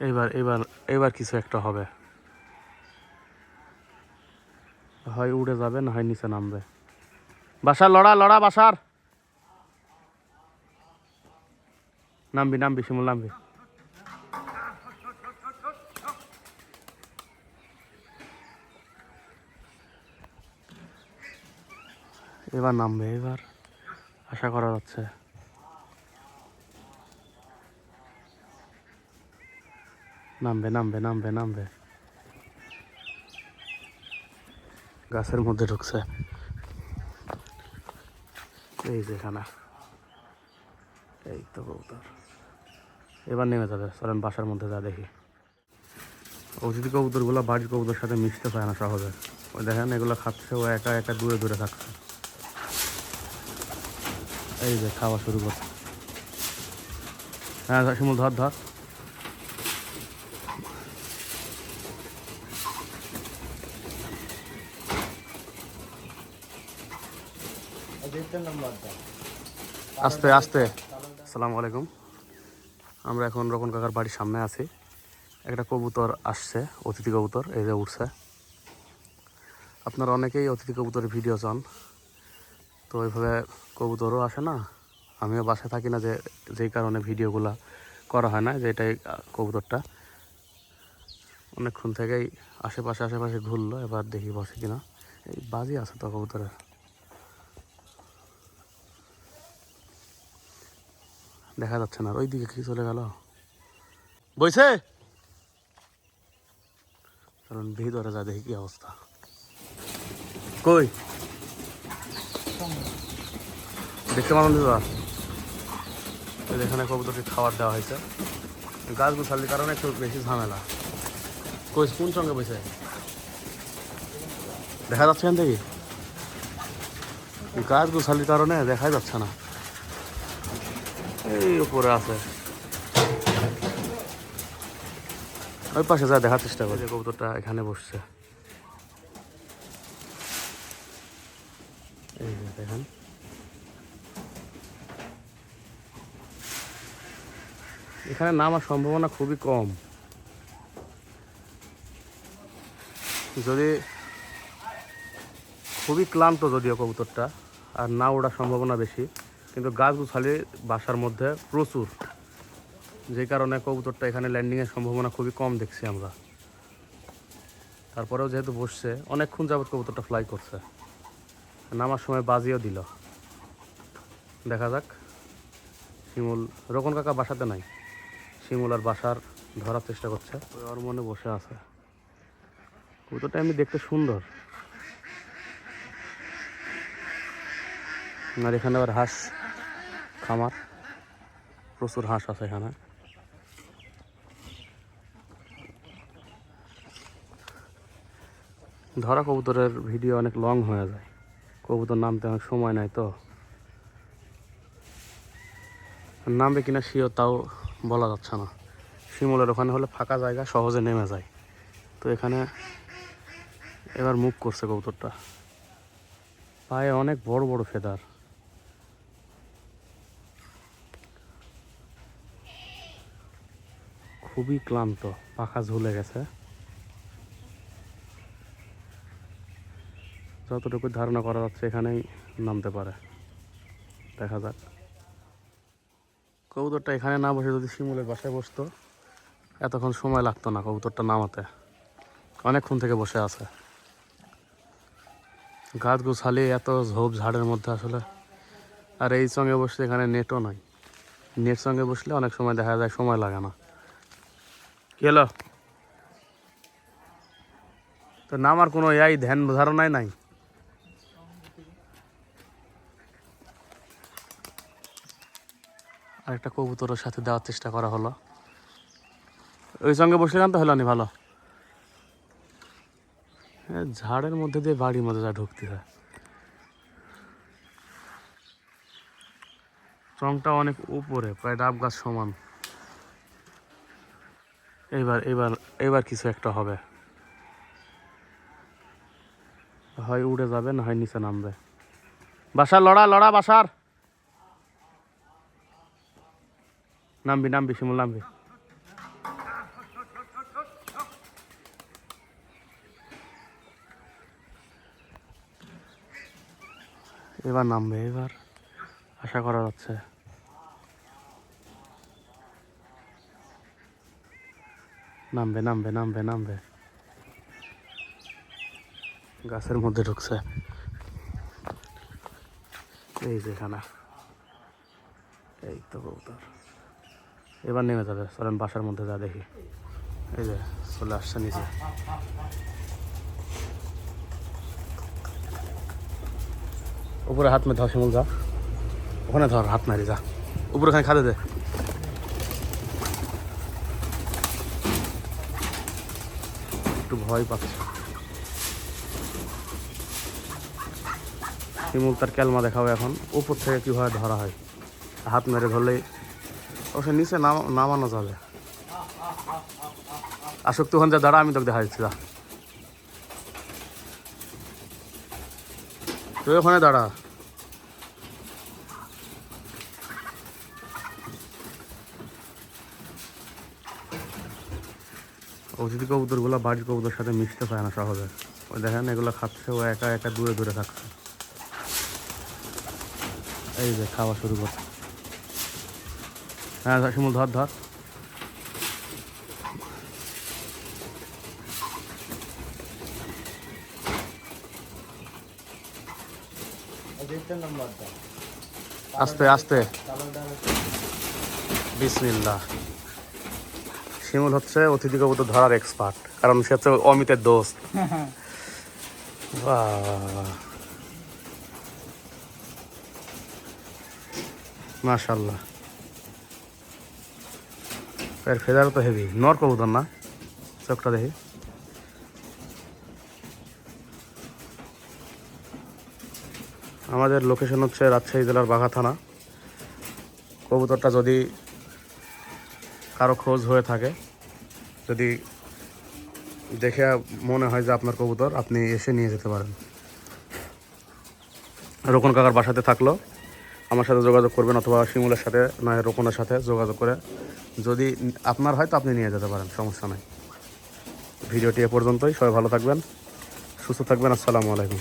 এইবার এবার এবার কিছু একটা হবে। হয় উড়ে যাবে, না হয় নিচে নামবে। বাসার, লড়া লড়া, বাসার। নামবি নামবি, শিমুল, নামবি। এবার নামবে, এবার আশা করা যাচ্ছে। নামবে নামবে নামবে নামবে। গাছের মধ্যে ঢুকছে। এই যেখানে এই তো কবুতর। এবার নেমে যাবে, চলেন বাসার মধ্যে যা দেখি। ও অতিথি কবুতরগুলো বাড়ির কবুতর সাথে মিশতে পারে না সহজে। ওই দেখেন, এগুলো খাচ্ছে, ও একা একা দূরে দূরে থাকছে। এই যে খাওয়া শুরু করছে। হ্যাঁ শিমুল, ধর ধর। আস্তে আস্তে। আসসালামু আলাইকুম। আমরা এখন রকন কাকার বাড়ির সামনে আছি। একটা কবুতর আসছে, অতিথি কবুতর, এই যে উঠছে। আপনারা অনেকেই অতিথি কবুতরের ভিডিও চান। তো ওইভাবে কবুতরও আসে না। আমিও বাসায় থাকি না যে, যেই কারণে ভিডিওগুলো করা হয় না, যে এটাই কবুতরটা। অনেকক্ষণ থেকেই আশেপাশে আশেপাশে ঘুরলো, এবার দেখি বসে কিনা। এই বাজি আছে তো কবুতরের। দেখা যাচ্ছে না ওই দিকে কি চলে গেল? বইছে? কারণ ভিতরে যা দেখি কি অবস্থা। কই? দেখতে পাবেন দাদা। এখানে কবুতরকে খাবার দেওয়া হয়েছে। গাছ গুছালির কারণে একটু বেশি ঝামেলা। কই, কোন সঙ্গে বসে দেখা যাচ্ছে এখান থেকে? গাছ গুছালির কারণে দেখা যাচ্ছে না। এই উপরে আছে। ওই পাশে যা দেখার চেষ্টা করে। কবুতরটা এখানে বসছে। এই দেখেন। এখানে নামার সম্ভাবনা খুবই কম। যদি খুবই ক্লান্ত যদিও কবুতরটা আর না ওড়ার সম্ভাবনা বেশি। কিন্তু গাছ গুছালি বাসার মধ্যে প্রচুর। যে কারণে কবুতরটা এখানে ল্যান্ডিংয়ের সম্ভাবনা খুবই কম দেখছি আমরা। তারপরেও যেহেতু বসছে, অনেকক্ষণ যাবত কবুতরটা ফ্লাই করছে। নামার সময় বাজিও দিল। দেখা যাক। শিমুল, রকন কাকা বাসাতে নাই? শিমুল আর বাসার ধরার চেষ্টা করছে। ওর মনে বসে আছে। কবুতরটা এমনি দেখতে সুন্দর। আর এখানে আবার হাঁস খামার। প্রচুর হাঁস আছে এখানে। ধরা কবুতরের ভিডিও অনেক লং হয়ে যায়। কবুতর নামতে অনেক সময় নাই তো। নামবে কিনা শিও তাও বলা যাচ্ছে না। শিমলের ওখানে হলে ফাঁকা জায়গা, সহজে নেমে যায়। তো এখানে এবার মুখ করছে কবুতরটা। পায়ে অনেক বড় বড় ফেদার। খুবই ক্লান্ত, পাখা ঝুলে গেছে। যতটুকু ধারণা করা যাচ্ছে এখানেই নামতে পারে। দেখা যাক। কবুতরটা এখানে না বসে যদি শিমুলের বাসায় বসতো, এতক্ষণ সময় লাগতো না কবুতরটা নামাতে। অনেকক্ষণ থেকে বসে আছে। গাছ গুছালি এত ঝোপ ঝাড়ের মধ্যে আসলে। আর এই সঙ্গে বসলে এখানে নেটও নাই। নেট সঙ্গে বসলে অনেক সময় দেখা যায় সময় লাগে না। কি হলো তো নামার কোনো ইয়াই ধ্যান ধারণাই নাই। আরেকটা কবুতরের সাথে দেওয়ার চেষ্টা করা হলো। ওই সঙ্গে বসলে গান তো, হলো নি? ভালো। ঝাড়ের মধ্যে দিয়ে বাড়ির মধ্যে যা ঢুকতে হয়। চংটা অনেক উপরে, প্রায় ডাব গাছ সমান। এবার এবার এবার কিছু একটা হবে। হয় উড়ে যাবে, না হয় নিচে নামবে। বাসার, লড়া লড়া, বাসার। নামবি নামবি, শিমুল, নামবি। এবার নামবে, এবার। আশা করা যাচ্ছে। নামবে নামবে নামবে নামবে। গাছের মধ্যে ঢুকছে। এই যে খানা এই তো কবুতর। এবার নেমে যাবে। চলেন বাসার মধ্যে যা দেখি। এই যে, চলে আসছে নিচে। উপরে হাত মেয়ে ধর শিমুল, যা। ওখানে ধর, হাত মারি, যা। উপরে খানে খাদে দে। একটু ভয় পাচ্ছে। শিমুল তার ক্যালমা দেখাবে এখন। উপর থেকে কীভাবে ধরা হয়। হাত মেরে ধরলেই অবশ্য নিচে নাম নামানো যাবে। আসুক তুই ওখানে যা, দাঁড়া, আমি তোকে দেখা দিচ্ছি, যা। তুই ওখানে দাঁড়া। অতিথি কবুতরগুলো বাড়ির কবুতর সাথে মিশতে পারে না সহজে। ওই দেখেন, এগুলো খাচ্ছে, ও একা একা দূরে দূরে থাকছে এই যে খাওয়া শুরু করছে। হ্যাঁ শিমুল, ধর ধর। আস্তে আস্তে। বিসমিল্লাহ। শিমুল হচ্ছে অতিথি কবুতর ধরার এক্সপার্ট কারণ সে হচ্ছে অমিতের দোস্ত। মাশাল্লাহ এর ফেদার তো হেভি নর কবুতর না? চোখটা দেখি। আমাদের লোকেশন হচ্ছে রাজশাহী জেলার বাঘা থানা। কবুতরটা যদি কারও খোঁজ হয়ে থাকে। যদি দেখে মনে হয় যে আপনার কবুতর, আপনি এসে নিয়ে যেতে পারেন। রোকন কাকার বাসাতে থাকল। আমার সাথে যোগাযোগ করবেন অথবা শিমুলের সাথে, নয়, রোকনের সাথে যোগাযোগ করে। যদি আপনার হয় তো আপনি নিয়ে যেতে পারেন, সমস্যা নেই। ভিডিওটি এ পর্যন্তই। সবাই ভালো থাকবেন, সুস্থ থাকবেন। আসসালামু আলাইকুম।